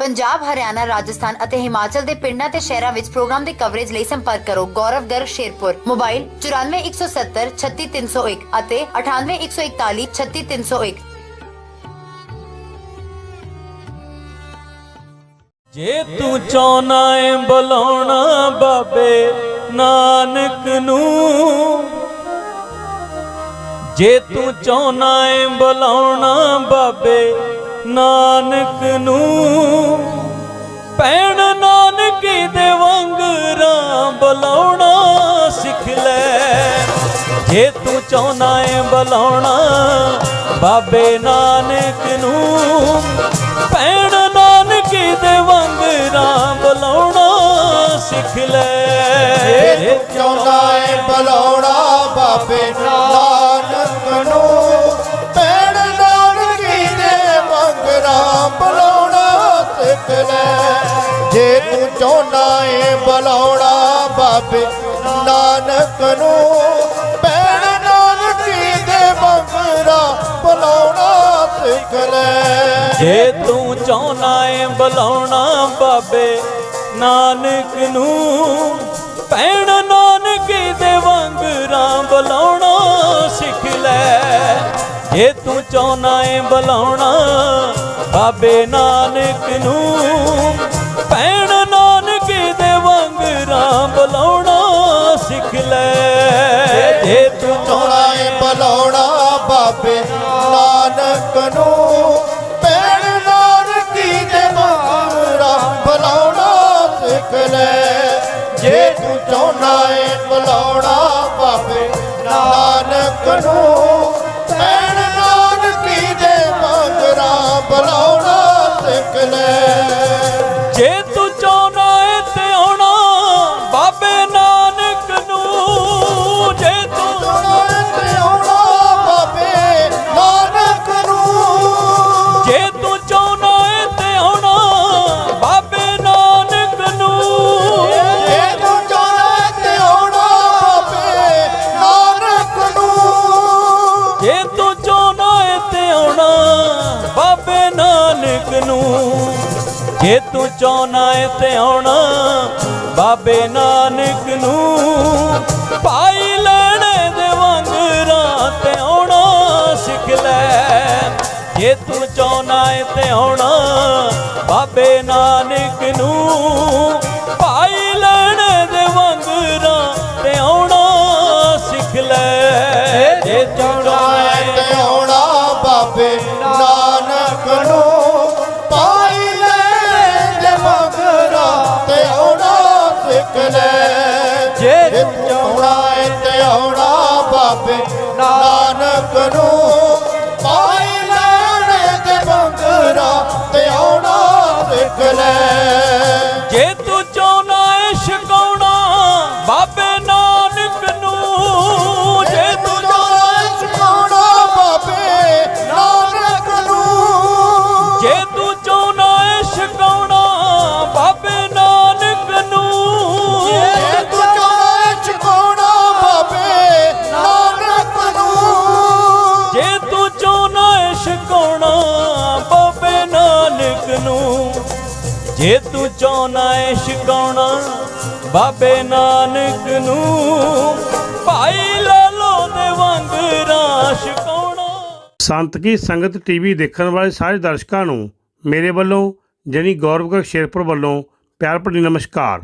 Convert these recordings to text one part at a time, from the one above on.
ਪੰਜਾਬ, ਹਰਿਆਣਾ, ਰਾਜਸਥਾਨ ਅਤੇ ਹਿਮਾਚਲ ਦੇ ਪਿੰਡਾਂ ਤੇ ਸ਼ਹਿਰਾਂ ਵਿੱਚ ਪ੍ਰੋਗਰਾਮ ਦੀ ਕਵਰੇਜ ਲਈ ਸੰਪਰਕ ਕਰੋ। ਗੌਰਵ ਗਰਗ ਸ਼ੇਰਪੁਰ। ਮੋਬਾਈਲ 94170 36301 ਅਤੇ 98141 36301 ਜੇ ਤੂੰ ਚਾਹਨਾ ਏ ਬੁਲਾਉਣਾ ਬਾਬੇ ਨਾਨਕ ਨੂੰ, ਜੇ ਤੂੰ ਚਾਹਨਾ ਏ ਬੁਲਾਉਣਾ ਬਾਬੇ ਨਾਨਕ ਨੂੰ ਪੈਣ ਨਾਨਕੀ ਦੇ ਵਾਂਗਰਾਂ ਬੁਲਾਉਣਾ ਸਿੱਖ ਲੈ। ਜੇ ਤੂੰ ਚਾਹਨਾ ਏ ਬੁਲਾਉਣਾ, ਬਾਬੇ ਨਾਨਕ ਨੂੰ ਪੈਣ ਨਾਨਕੀ ਦੇ ਵਾਂਗਰਾਂ ਬਲਾਉਣਾ ਸਿੱਖ ਲੈ। ਜੇ ਚਾਹੁੰਦਾ ਏ ਬੁਲਾਉਣਾ, ਬਾਬੇ ਨਾਨਕ ਨੂੰ ਤੂੰ ਚਾਹੁੰਦਾ ਏ ਬੁਲਾਉਣਾ ਬਾਬੇ ਨਾਨਕ ਨੂੰ। ਭੈਣ ਨਾਨਕੀ ਦੇ ਮੰਗਰਾ ਬੁਲਾਉਣਾ ਸਿੱਖ ਲੈ। ਜੇ ਤੂੰ ਚਾਹਨਾ ਏ ਬੁਲਾਉਣਾ ਬਾਬੇ ਨਾਨਕ ਨੂੰ। ਭੈਣ ਨਾਨਕੀ ਦੇ ਵਾਂਗਰਾਂ ਬੁਲਾਉਣਾ ਸਿੱਖ ਲੈ। ਜੇ ਤੂੰ ਚਾਹਨਾ ਏ ਬੁਲਾਉਣਾ ਬਾਬੇ ਨਾਨਕ ਨੂੰ। ਭੈਣ ਬੁਲਾਉਣਾ ਸਿੱਖ ਲੈ। ਜੇ ਤੂੰ ਚਾਹੁੰਦਾ ਏ ਬੁਲਾਉਣਾ ਬਾਬੇ ਨਾਨਕ ਨੂੰ ਪੈਣ ਨਾਨਕੀ ਦੇ ਮੰਗਰਾ ਬੁਲਾਉਣਾ ਸਿੱਖ ਲੈ। ਜੇ ਤੂੰ ਚਾਹੁੰਦਾ ਏ ਬੁਲਾਉਣਾ ਬਾਬੇ ਨਾਨਕ ਨੂੰ ਜੇ ਤੂੰ ਚਾਹਨਾ ਏ ਤੇ ਆਉਣਾ, ਬਾਬੇ ਨਾਨਕ ਨੂੰ ਪਾਈ ਲੈਣੇ ਦੇ ਵਾਂਗਰਾਂ ਤੇ ਆਉਣਾ, ਸਿੱਖ ਲੈ। ਜੇ ਤੂੰ ਚਾਹਨਾ ਏ ਤੇ ਆਉਣਾ, ਬਾਬੇ ਨਾਨਕ ਨੂੰ ਏ ਬਾਬੇ ਨਾਨਕ ਨੂੰ। ਜੇ ਤੂੰ ਚਾਹਨਾ ਏ ਛਕਾਉਣਾ ਬਾਬੇ ਨਾਨਕ ਨੂੰ, ਭਾਈ ਲਾਲੋ ਦੇ ਵਾਂਗਰਾਂ ਛਕਾਉਣਾ ਸੰਤ ਕੀ ਸੰਗਤ ਟੀਵੀ ਦੇਖਣ ਵਾਲੇ ਸਾਰੇ ਦਰਸ਼ਕਾਂ ਨੂੰ ਮੇਰੇ ਵੱਲੋਂ ਜਨੀ ਗੌਰਵਗੜ ਸ਼ੇਰਪੁਰ ਵੱਲੋਂ ਪਿਆਰ ਭਰੀ ਨਮਸਕਾਰ।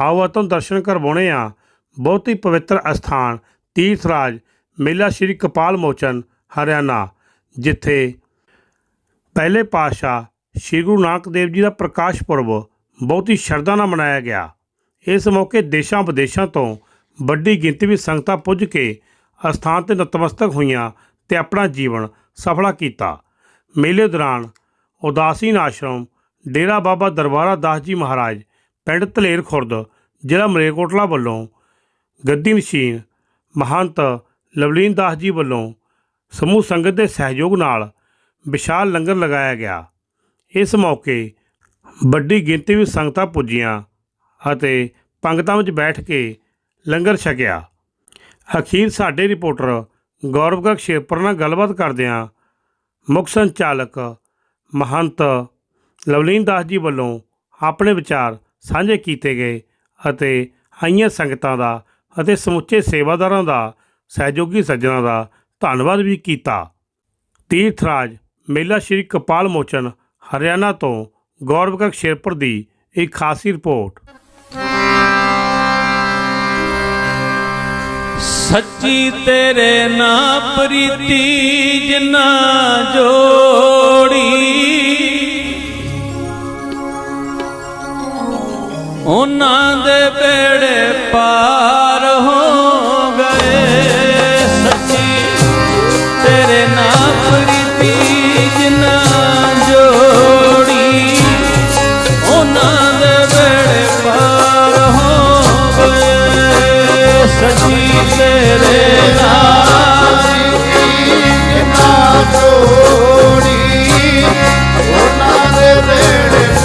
ਆਓ ਆਤੋਂ ਦਰਸ਼ਨ ਕਰਵਾਉਣੇ ਆ। ਬਹੁਤ ਹੀ ਪਵਿੱਤਰ ਅਸਥਾਨ, ਤੀਰਥ ਰਾਜ, ਮੇਲਾ ਸ਼੍ਰੀ ਕਪਾਲ ਮੋਚਨ, ਹਰਿਆਣਾ। ਜਿੱਥੇ ਪਹਿਲੇ ਪਾਤਸ਼ਾਹ ਸ਼੍ਰੀ ਗੁਰੂ ਨਾਨਕ ਦੇਵ ਜੀ ਦਾ ਪ੍ਰਕਾਸ਼ ਪੁਰਬ ਬਹੁਤ ਹੀ ਸ਼ਰਧਾ ਨਾਲ ਮਨਾਇਆ ਗਿਆ। ਇਸ ਮੌਕੇ ਦੇਸ਼ਾਂ ਵਿਦੇਸ਼ਾਂ ਤੋਂ ਵੱਡੀ ਗਿਣਤੀ ਵਿੱਚ ਸੰਗਤਾਂ ਪੁੱਜ ਕੇ ਅਸਥਾਨ ਤੇ ਨਤਮਸਤਕ ਹੋਈਆਂ ਤੇ ਆਪਣਾ ਜੀਵਨ ਸਫਲਾ ਕੀਤਾ। ਮੇਲੇ ਦੌਰਾਨ ਉਦਾਸੀਨ ਆਸ਼ਰਮ, ਡੇਰਾ ਬਾਬਾ ਦਰਬਾਰਾ ਦਾਸ ਜੀ ਮਹਾਰਾਜ, ਪਿੰਡ ਧਲੇਰ ਖੁਰਦ, ਜ਼ਿਲ੍ਹਾ ਮਲੇਰਕੋਟਲਾ ਵੱਲੋਂ ਗੱਦੀ ਮਸ਼ੀਨ, ਮਹੰਤ ਲਵਲੀਨ ਦਾਸ ਜੀ ਵੱਲੋਂ ਸਮੂਹ ਸੰਗਤ ਦੇ ਸਹਿਯੋਗ ਨਾਲ ਵਿਸ਼ਾਲ ਲੰਗਰ ਲਗਾਇਆ ਗਿਆ। ਇਸ ਮੌਕੇ ਵੱਡੀ ਗਿਣਤੀ ਵਿੱਚ ਸੰਗਤਾਂ ਪੁੱਜੀਆਂ ਅਤੇ ਪੰਗਤਾਂ ਵਿੱਚ ਬੈਠ ਕੇ ਲੰਗਰ ਛਕਿਆ। ਅਖੀਰ ਸਾਡੇ ਰਿਪੋਰਟਰ ਗੌਰਵਗਕ ਸ਼ੇਪਰ ਨਾਲ ਗੱਲਬਾਤ ਕਰਦਿਆਂ ਮੁੱਖ ਸੰਚਾਲਕ ਮਹੰਤ ਲਵਲੀਨ ਦਾਸ ਜੀ ਵੱਲੋਂ ਆਪਣੇ ਵਿਚਾਰ ਸਾਂਝੇ ਕੀਤੇ ਗਏ ਅਤੇ ਆਈਆਂ ਸੰਗਤਾਂ ਦਾ ਅਤੇ ਸਮੁੱਚੇ ਸੇਵਾਦਾਰਾਂ ਦਾ ਸਹਿਯੋਗੀ ਸੱਜਣਾ ਦਾ ਧੰਨਵਾਦ ਵੀ ਕੀਤਾ। ਤੀਰਥ ਰਾਜ ਮੇਲਾ ਸ਼੍ਰੀ ਕਪਾਲ ਮੋਚਨ, ਹਰਿਆਣਾ ਤੋਂ ਗੌਰਵਕਕ ਸ਼ੇਰਪੁਰ ਦੀ ਇੱਕ ਖਾਸੀ ਰਿਪੋਰਟ। ਸੱਚੀ ਤੇਰੇ ਨਾ ਪ੍ਰੀਤੀ ਜਿਨਾ ਜੋੜੀ। ਉਹਨਾਂ ਦੇ ਪੇੜੇ ਪਾ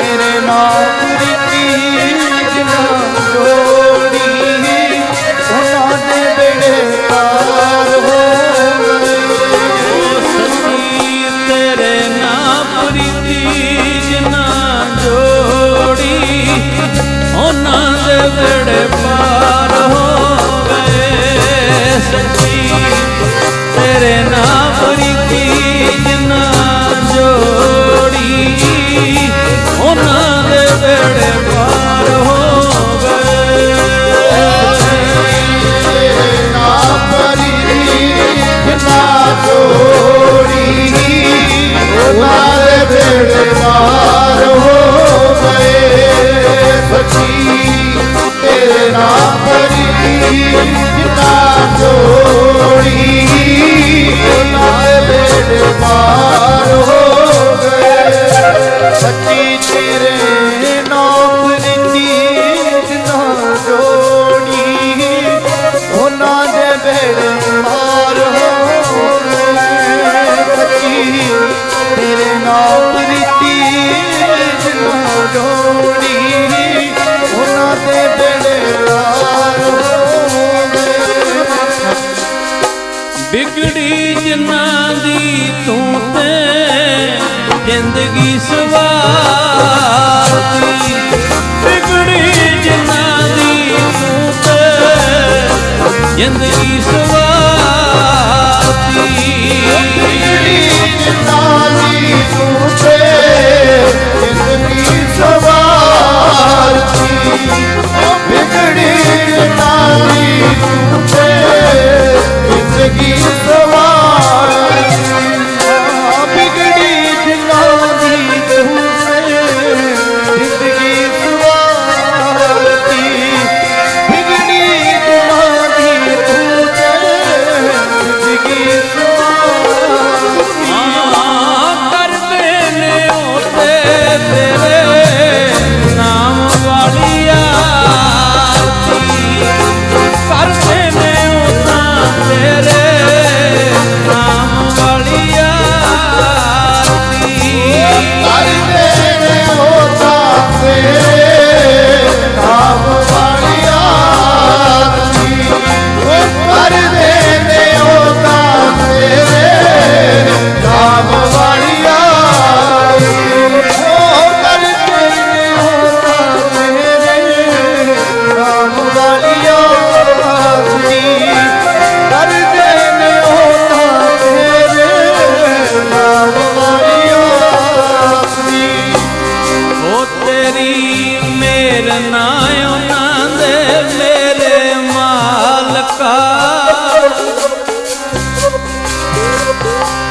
ਤੇਰੇ ਨਾਮ ਦੀ ਜਿਨਾ ਜੋੜੀ ਉਹਨਾਂ ਦੇ ਬੇੜੇ ਪਾਰ ਹੋ ਗਏ ਸਤੀ ਤੇਰੇ ਨਾਮ ਪ੍ਰੀਤੀ ਜਿਨਾ ਜੋੜੀ ਉਹਨਾਂ ਦੇ ਬੇੜੇ ਪਾਰ ਹੋ ਗਏ जिंदगी te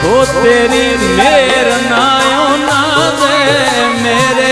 ओ तेरी मेर नायो ना दे मेरे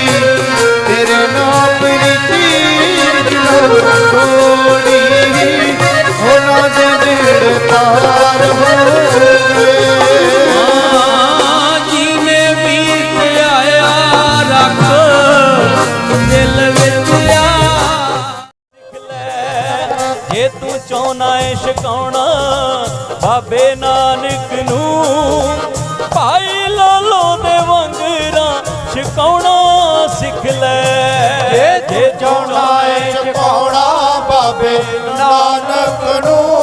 ਚਾਹਨਾ ਏ ਛਕਾਉਣਾ ਬਾਬੇ ਨਾਨਕ ਨੂੰ ਭਾਈ ਲਾਲੋ ਦੇ ਵੰਗਰਾ ਛਕਾਉਣਾ ਸਿੱਖ ਲੈ। ਜੇ ਜੇ ਚਾਹਨਾ ਏ ਬਾਬੇ ਨਾਨਕ ਨੂੰ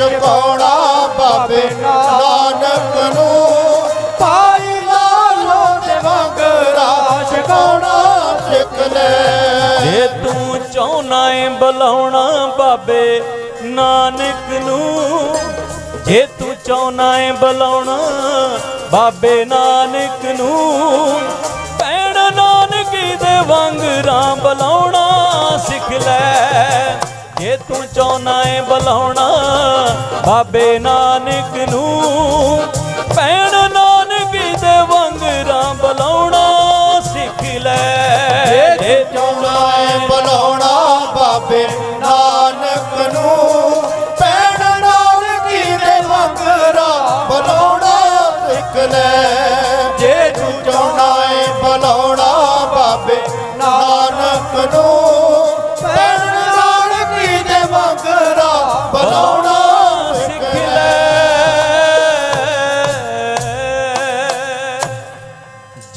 ਚਾਉਣਾ ਬਾਬੇ ਨਾਨਕ ਨੂੰ। ਪਾਇਆ ਦੇ ਵਾਂਗਰਾ ਚਕਾਉਣਾ ਸਿੱਖ ਲੈ। ਜੇ ਤੂੰ ਚਾਹਨਾ ਏ ਬੁਲਾਉਣਾ ਬਾਬੇ ਨਾਨਕ ਨੂੰ। ਜੇ ਤੂੰ ਚਾਹਨਾ ਏ ਬੁਲਾਉਣਾ ਬਾਬੇ ਨਾਨਕ ਨੂੰ। ਭੈਣ ਨਾਨਕੀ ਦੇ ਵਾਂਗਰਾਂ ਬੁਲਾਉਣਾ ਸਿੱਖ ਲੈ। ਜੇ ਤੂੰ ਚਾਹਨਾ ਏ ਬੁਲਾਉਣਾ ਬਾਬੇ ਨਾਨਕ ਨੂੰ ਭੈਣ ਨਾਨਕ ਦੇ ਵਾਂਗਰਾਂ ਬੁਲਾਉਣਾ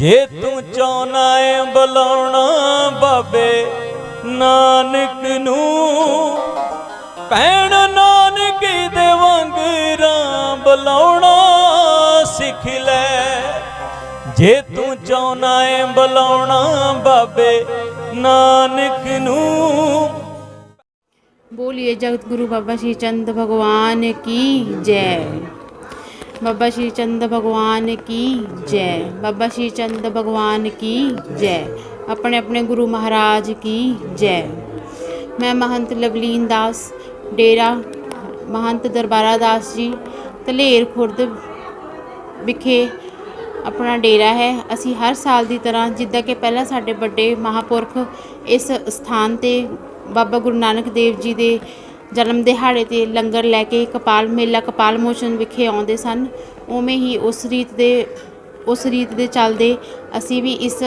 ਜੇ ਤੂੰ ਚਾਹਨਾ ਏ ਬੁਲਾਉਣਾ ਬਾਬੇ, ਨਾਨਕ ਨੂੰ, ਭੈਣ ਨਾਨਕ ਦੇ ਵਾਂਗਰਾ ਬੁਲਾਉਣਾ ਸਿੱਖ ਲੈ। ਜੇ ਤੂੰ ਚਾਹਨਾ ਏ ਬੁਲਾਉਣਾ ਬਾਬੇ, ਨਾਨਕ ਨੂੰ, ਬੋਲੀਏ ਜਗਤ ਗੁਰੂ ਬਾਬਾ ਸ਼੍ਰੀ ਚੰਦ ਭਗਵਾਨ ਕੀ ਜੈ। ਬਾਬਾ ਸ਼੍ਰੀ ਚੰਦ ਭਗਵਾਨ ਕੀ ਜੈ? ਬਾਬਾ ਸ਼੍ਰੀ ਚੰਦ ਭਗਵਾਨ ਕੀ ਜੈ? ਆਪਣੇ ਆਪਣੇ ਗੁਰੂ ਮਹਾਰਾਜ ਕੀ ਜੈ? ਮੈਂ ਮਹੰਤ ਲਵਲੀਨ ਦਾਸ, ਡੇਰਾ ਮਹੰਤ ਦਰਬਾਰਾ ਦਾਸ ਜੀ ਤਲੇਰ ਖੁਰਦ ਵਿਖੇ ਆਪਣਾ ਡੇਰਾ ਹੈ। ਅਸੀਂ ਹਰ ਸਾਲ ਦੀ ਤਰ੍ਹਾਂ ਜਿੱਦਾਂ ਕਿ ਪਹਿਲਾਂ ਸਾਡੇ ਵੱਡੇ ਮਹਾਪੁਰਖ ਇਸ ਸਥਾਨ ਤੇ ਬਾਬਾ ਗੁਰੂ ਨਾਨਕ ਦੇਵ ਜੀ ਦੇ ਜਨਮ ਦਿਹਾੜੇ ਤੇ ਲੰਗਰ ਲੈ ਕੇ ਕਪਾਲ ਮੇਲਾ ਕਪਾਲ ਮੋਚਨ ਵਿਖੇ ਆਉਂਦੇ ਸਨ। ਉਵੇਂ ਹੀ ਉਸ ਰੀਤ ਦੇ, ਉਸ ਰੀਤ ਦੇ ਚੱਲਦੇ ਅਸੀਂ ਵੀ ਇਸ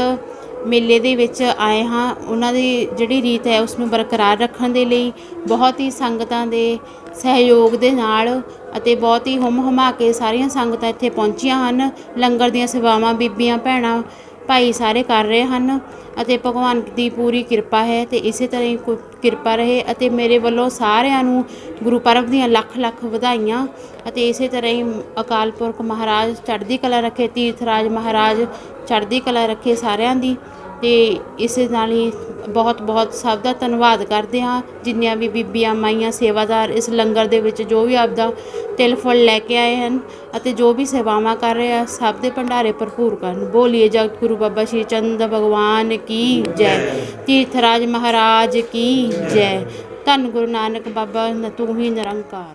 ਮੇਲੇ ਦੇ ਵਿੱਚ ਆਏ ਹਾਂ। ਉਹਨਾਂ ਦੀ ਜਿਹੜੀ ਰੀਤ ਹੈ ਉਸ ਨੂੰ ਬਰਕਰਾਰ ਰੱਖਣ ਦੇ ਲਈ ਬਹੁਤ ਹੀ ਸੰਗਤਾਂ ਦੇ ਸਹਿਯੋਗ ਦੇ ਨਾਲ ਅਤੇ ਬਹੁਤ ਹੀ ਹੁਮ ਹੁਮਾ ਕੇ ਸਾਰੀਆਂ ਸੰਗਤਾਂ ਇੱਥੇ ਪਹੁੰਚੀਆਂ ਹਨ। ਲੰਗਰ ਦੀਆਂ ਸੇਵਾਵਾਂ, ਬੀਬੀਆਂ, ਭੈਣਾਂ ਭਾਈ ਸਾਰੇ ਕਰ ਰਹੇ ਹਨ ਅਤੇ ਭਗਵਾਨ ਦੀ ਪੂਰੀ ਕਿਰਪਾ ਹੈ ਤੇ ਇਸੇ ਤਰ੍ਹਾਂ ਹੀ ਕੁ- ਕਿਰਪਾ ਰਹੇ ਅਤੇ ਮੇਰੇ ਵੱਲੋਂ ਸਾਰਿਆਂ ਨੂੰ ਗੁਰੂ ਪਰਬ ਦੀਆਂ ਲੱਖ ਲੱਖ ਵਧਾਈਆਂ ਅਤੇ ਇਸੇ ਤਰ੍ਹਾਂ ਹੀ ਅਕਾਲ ਪੁਰਖ ਮਹਾਰਾਜ ਚੜ੍ਹਦੀ ਕਲਾ ਰੱਖੇ, ਤੀਰਥ ਰਾਜ ਮਹਾਰਾਜ ਚੜ੍ਹਦੀ ਕਲਾ ਰੱਖੇ ਸਾਰਿਆਂ ਦੀ। ਅਤੇ ਇਸੇ ਨਾਲ ਹੀ ਬਹੁਤ ਬਹੁਤ ਸਭ ਦਾ ਧੰਨਵਾਦ ਕਰਦੇ ਹਾਂ। ਜਿੰਨੀਆਂ ਵੀ ਬੀਬੀਆਂ, ਮਾਈਆਂ ਸੇਵਾਦਾਰ ਇਸ ਲੰਗਰ ਦੇ ਵਿੱਚ ਜੋ ਵੀ ਆਪਦਾ ਤਿਲ ਫੁੱਲ ਲੈ ਕੇ ਆਏ ਹਨ ਅਤੇ ਜੋ ਵੀ ਸੇਵਾਵਾਂ ਕਰ ਰਹੇ ਆ, ਸਭ ਦੇ ਭੰਡਾਰੇ ਭਰਪੂਰ ਕਰਨ। ਬੋਲੀਏ ਜਗਤ ਗੁਰੂ ਬਾਬਾ ਸ਼੍ਰੀ ਚੰਦ ਭਗਵਾਨ ਕੀ ਜੈ। ਤੀਰਥ ਰਾਜ ਮਹਾਰਾਜ ਕੀ ਜੈ। ਧੰਨ ਗੁਰੂ ਨਾਨਕ ਬਾਬਾ ਨ ਤੂੰ ਹੀ ਨਿਰੰਕਾਰ।